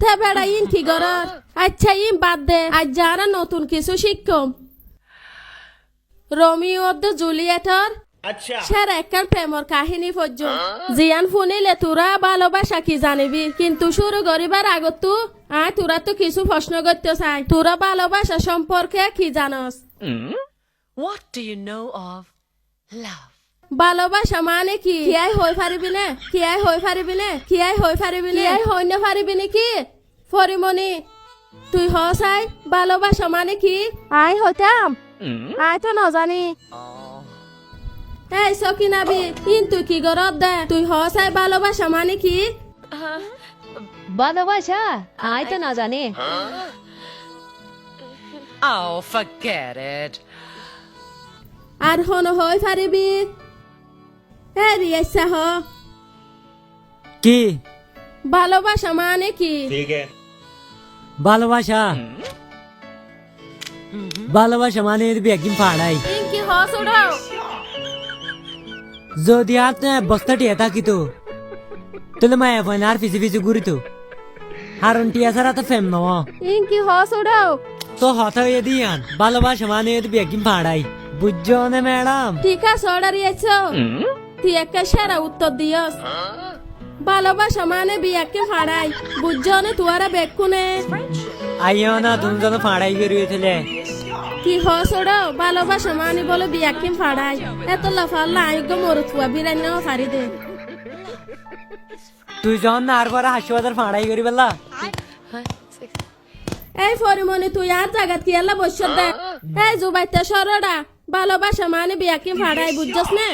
তে বেড়া ইন কি গরর আচ্ছা ইন বাদ দে আজ যারা নতুন কিছু শিক্ষম রোমিও দ্য জুলিয়েটর সের একখান প্রেমর কাহিনী পর্যন্ত জিয়ান শুনিলে তোরা ভালোবাসা কি জানিবি কিন্তু শুরু করিবার আগত তো আয় তোরা তো কিছু প্রশ্ন করতে চাই তোরা ভালোবাসা সম্পর্কে কি জানস What do you know of ভালোবাসা মানে কি? কিয়াই হই পারিবি নে? কিয়াই হই পারিবি নে? কিয়াই হই পারিবি নে? কিয়াই হই না পারিবি নাকি ফরিমনি তুই হ চাই। ভালোবাসা মানে কি? আই হইতাম আই তো নজানি. এই সকিনাবি ইন তুই কি গরত দে? তুই হ চাই ভালোবাসা মানে কি? ভালোবাসা? আয় তো না জানে Oh, forget it. আর হন হই ফারিবি হ্যাঁ রিয়াসা হ। কি? ভালোবাসা মানে কি? ভালোবাসা? ভালোবাসা মানে দিবি একদিন পাড়াই কি হ ছোড়াও যদি আপনার বস্তা টিয়া থাকিত তাহলে মায়া ফোন আর ফিসে ফিসে ঘুরিত। হারণ টিয়া ছাড়া তো ফেম নয় ইনকি হ ছোড়াও তো হতা হয়ে দিয়ান ভালোবাসা মানে দিবি একদিন পাড়াই বুঝছ না ম্যাডাম। ঠিক আছে অর্ডার ইয়েছ তুই একটা সেরা উত্তর দিয়স। ভালোবাসা মানে বিয়াকে ফাড়াই। বুঝছ না তুয়ারা বেকুনে। আইও না তুমি যেন পাড়াই বেরিয়েছিলে কি হসড় ভালোবাসা মানে বলে বিয়াকে ফাড়াই। এত লাফাল্লা আয়োগ্য মরুতুয়া বিরান্য ফারি দে। তুই যখন না আর পরে হাসপাতাল পাড়াই করি পেলা এই ফরিমনি তুই আর জাগাত কি এলা বসছ দে? এই জুবাইতে সরডা ভালোবাসা মানে বিয়াকে ভাড়ায় বুঝছস না?